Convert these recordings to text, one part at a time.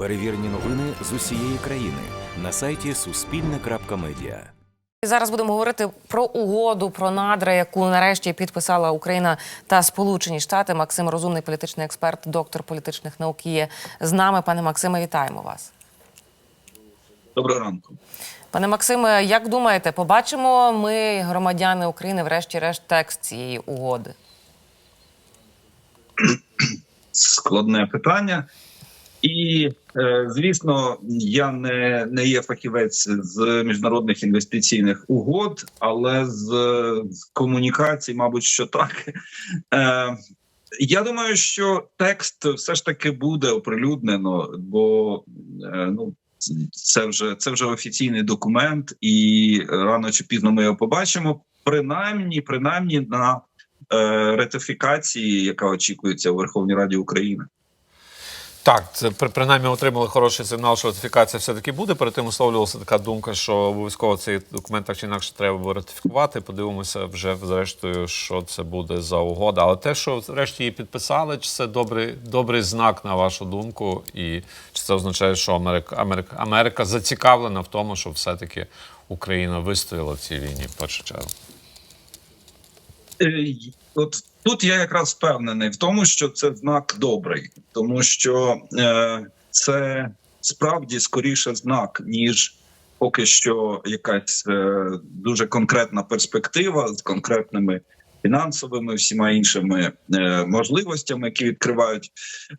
Перевірені новини з усієї країни на сайті Суспільне.Медіа. Зараз будемо говорити про угоду про надра, яку нарешті підписала Україна та Сполучені Штати. Максим Розумний, політичний експерт, доктор політичних наук є з нами. Пане Максиме, вітаємо вас. Доброго ранку. Пане Максиме, як думаєте, побачимо ми, громадяни України, врешті-решт текст цієї угоди? Складне питання. І, е, звісно, я не, не є фахівець з міжнародних інвестиційних угод, але з, з комунікацій, мабуть, що так. Е, я думаю, що текст все ж таки буде оприлюднено, бо е, ну, це вже це вже офіційний документ, і рано чи пізно ми його побачимо. Принаймні, принаймні на е, ратифікації, яка очікується у Верховній Раді України. Так, це при- принаймні отримали хороший сигнал, що ратифікація все-таки буде. Перед тим висловлювалася така думка, що обов'язково цей документ так чи інакше треба буде ратифікувати. Подивимося вже зрештою, що це буде за угода. Але те, що врешті її підписали, чи це добрий, добрий знак на вашу думку, і чи це означає, що Америка, Америка, Америка зацікавлена в тому, щоб все-таки Україна вистояла в цій війні в першу чергу? Е, От тут я якраз впевнений в тому, що це знак добрий, тому що е, це справді скоріше знак, ніж поки що якась е, дуже конкретна перспектива з конкретними фінансовими всіма іншими е, можливостями, які відкривають.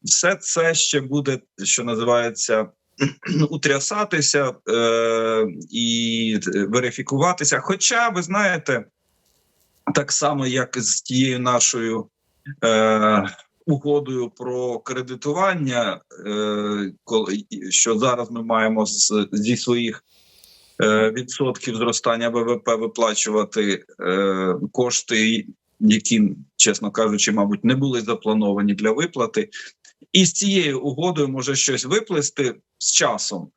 Все це ще буде, що називається. Утрясатися е, і верифікуватися. Хоча ви знаєте, так само, як з тією нашою е, угодою про кредитування, е, коли що зараз ми маємо з, зі своїх е, відсотків зростання ВВП виплачувати е, кошти, які, чесно кажучи, мабуть, не були заплановані для виплати. І з цією угодою може щось виплести з часом.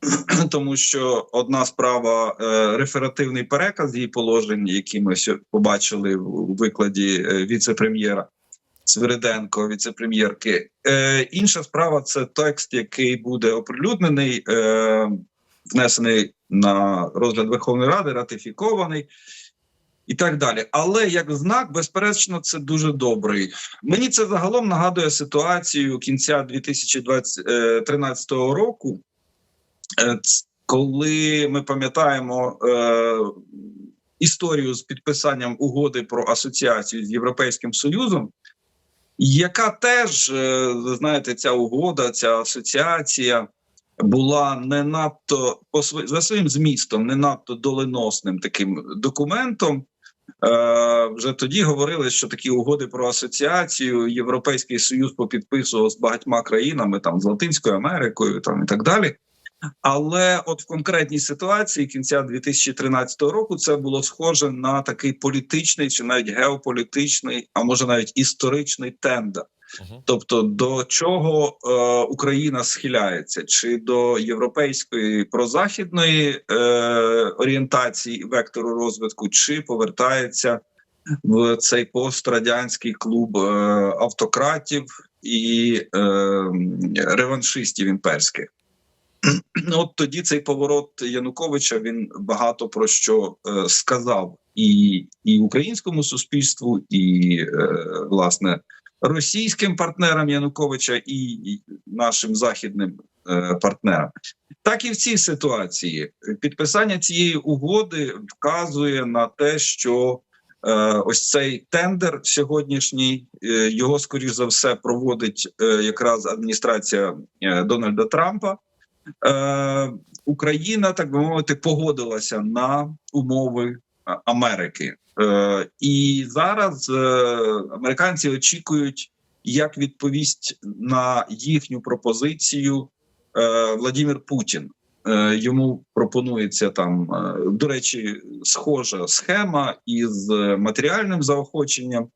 Тому що одна справа е, реферативний переказ її положень, які ми побачили у викладі е, віце-прем'єра Свириденко, віце-прем'єрки. Е, інша справа це текст, який буде оприлюднений, внесений на розгляд Верховної Ради, ратифікований. І так далі, але як знак, безперечно, це дуже добрий. Мені це загалом нагадує ситуацію кінця 2013 року, коли ми пам'ятаємо е, історію з підписанням угоди про асоціацію з Європейським Союзом, яка теж е, знаєте, ця угода, ця асоціація була не надто по сво- за своїм змістом, не надто доленосним таким документом. Е, вже тоді говорили, що такі угоди про асоціацію Європейський Союз попідписував з багатьма країнами, там з Латинською Америкою, там і так далі. Але от в конкретній ситуації кінця 2013 року це було схоже на такий політичний чи навіть геополітичний, а може навіть історичний тендер. Тобто, до чого е, Україна схиляється, чи до європейської прозахідної е, орієнтації вектору розвитку, чи повертається в цей пострадянський клуб е, автократів і е, реваншистів імперських. Ну, От тоді цей поворот Януковича він багато про що е, сказав і, і українському суспільству, і е, власне російським партнерам Януковича, і, нашим західним е, партнерам. Так і в цій ситуації підписання цієї угоди вказує на те, що е, ось цей тендер сьогоднішній е, його скоріш за все проводить е, якраз адміністрація е, Дональда Трампа. Е, Україна, так би мовити, погодилася на умови е, Америки. Е, і зараз е, американці очікують, як відповість на їхню пропозицію е, Владимир Путін. Е, йому пропонується там, е, до речі, схожа схема із матеріальним заохоченням,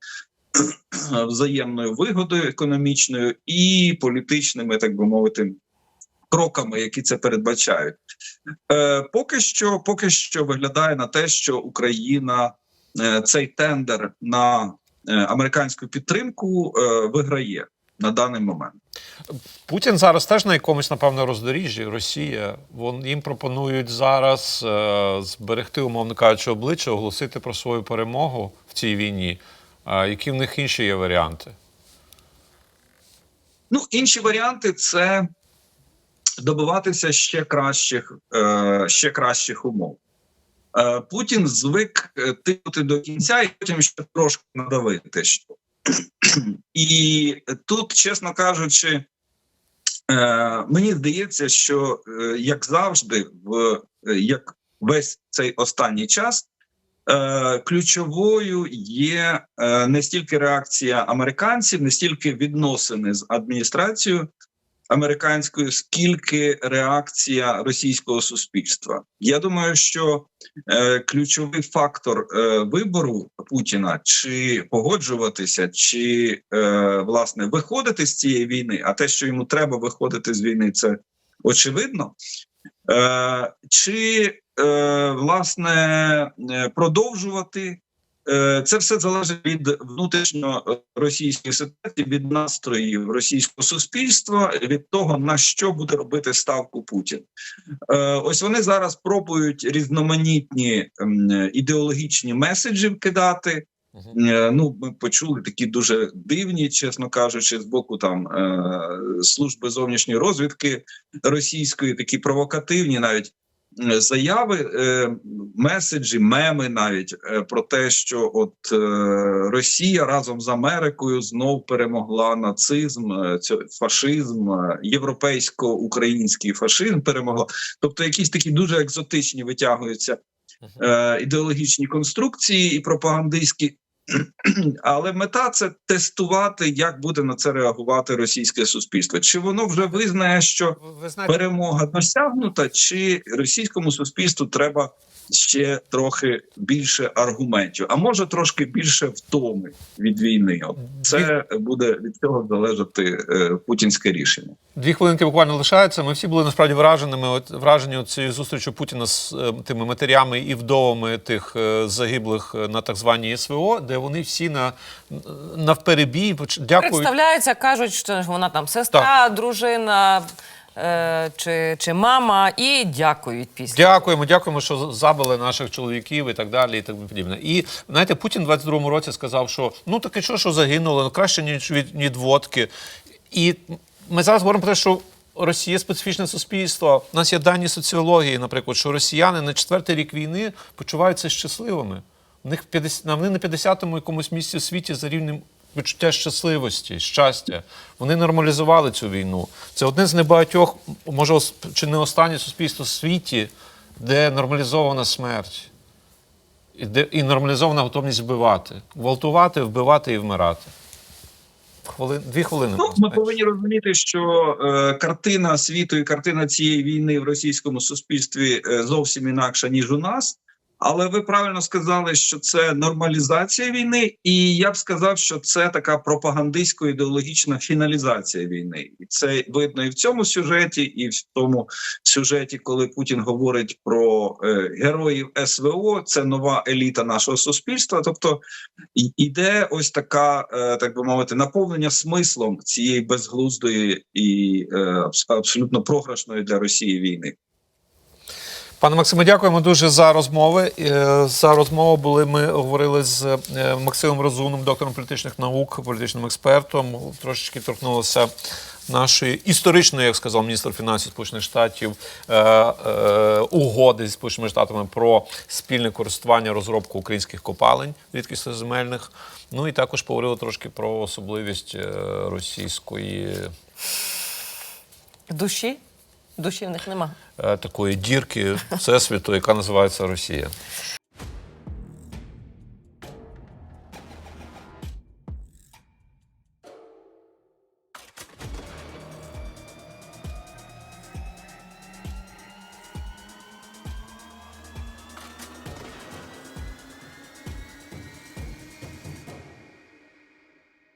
взаємною вигодою економічною і політичними, так би мовити, кроками, які це передбачають. Е, поки що, поки що виглядає на те, що Україна е, цей тендер на е, американську підтримку е, виграє. на даний момент. Путін зараз теж на якомусь, напевно, роздоріжжі. Росія. Вон їм пропонують зараз е, зберегти, умовно кажучи, обличчя, оголосити про свою перемогу в цій війні. А які в них інші є варіанти? Ну, інші варіанти це добиватися ще кращих, е, ще кращих умов. Е, Путін звик е, тиснути до кінця і потім ще трошки надавити. І тут, чесно кажучи, мені здається, що як завжди, в як весь цей останній час. Ключовою є не стільки реакція американців, не стільки відносини з адміністрацією американською, скільки реакція російського суспільства. Я думаю, що е, ключовий фактор е, вибору Путіна чи погоджуватися, чи е, власне виходити з цієї війни, а те, що йому треба виходити з війни, це очевидно. Е, чи е, власне е, продовжувати Це все залежить від внутрішньо російської ситуації, від настроїв російського суспільства, від того на що буде робити ставку Путін. Е, Ось вони зараз пробують різноманітні ідеологічні меседжі вкидати. Е, Ну, ми почули такі дуже дивні, чесно кажучи, з боку там е, служби зовнішньої розвідки російської, такі провокативні навіть е, заяви, е, меседжі, меми навіть е, про те, що от е, Росія разом з Америкою знов перемогла нацизм, е, фашизм, е, європейсько-український фашизм перемогла. Тобто, якісь такі дуже екзотичні витягуються е, ідеологічні конструкції і пропагандистські. Але мета це тестувати, як буде на це реагувати російське суспільство. Чи воно вже визнає, що Ви знаєте, перемога досягнута, чи російському суспільству треба ще трохи більше аргументів, а може трошки більше втоми від війни. От це буде від цього залежати е, путінське рішення. Дві хвилинки буквально лишаються. Ми всі були насправді враженими. От вражені от цією зустрічю Путіна з е, тими матерями і вдовами тих е, загиблих на так званій СВО, де вони всі на навперебій дякують. Представляються, кажуть, що вона там сестра, дружина е, чи, чи мама, і дякують після. Дякуємо, дякуємо, що забили наших чоловіків і так далі, і так подібне. І знаєте, Путін в 22-му році сказав, що ну таке що, що загинуло, ну краще ніж від, від водки. І ми зараз говоримо про те, що Росія специфічне суспільство. У нас є дані соціології, наприклад, що росіяни на четвертий рік війни почуваються щасливими. Них 50, на- вони на 50-му якомусь місці в світі за рівнем відчуття щасливості, щастя. Вони нормалізували цю війну. Це одне з небагатьох, може, чи не останнє суспільство в світі, де нормалізована смерть. І, де, і нормалізована готовність вбивати. Гвалтувати, вбивати і вмирати. Хвилин, дві хвилини. Ну, ми повинні розуміти, що е, картина світу і картина цієї війни в російському суспільстві е, зовсім інакша ніж у нас. Але ви правильно сказали, що це нормалізація війни, і я б сказав, що це така пропагандистсько-ідеологічна фіналізація війни. І це видно і в цьому сюжеті, і в тому сюжеті, коли Путін говорить про е, героїв СВО. Це нова еліта нашого суспільства. Тобто іде ось така, е, так би мовити, наповнення смислом цієї безглуздої і е, абсолютно програшної для Росії війни. Пане Максиме, дякуємо дуже за розмови. Е, За розмову були ми говорили з е, Максимом Розумним, доктором політичних наук, політичним експертом. Трошечки торкнулося нашої історичної, як сказав міністр фінансів Сполучених Штатів, е, угоди зі Сполученими Штатами про спільне користування розробку українських копалень рідкісноземельних. Ну і також поговорили трошки про особливість російської Душі? Душі в них нема. е, такої дірки всесвіту, яка називається Росія.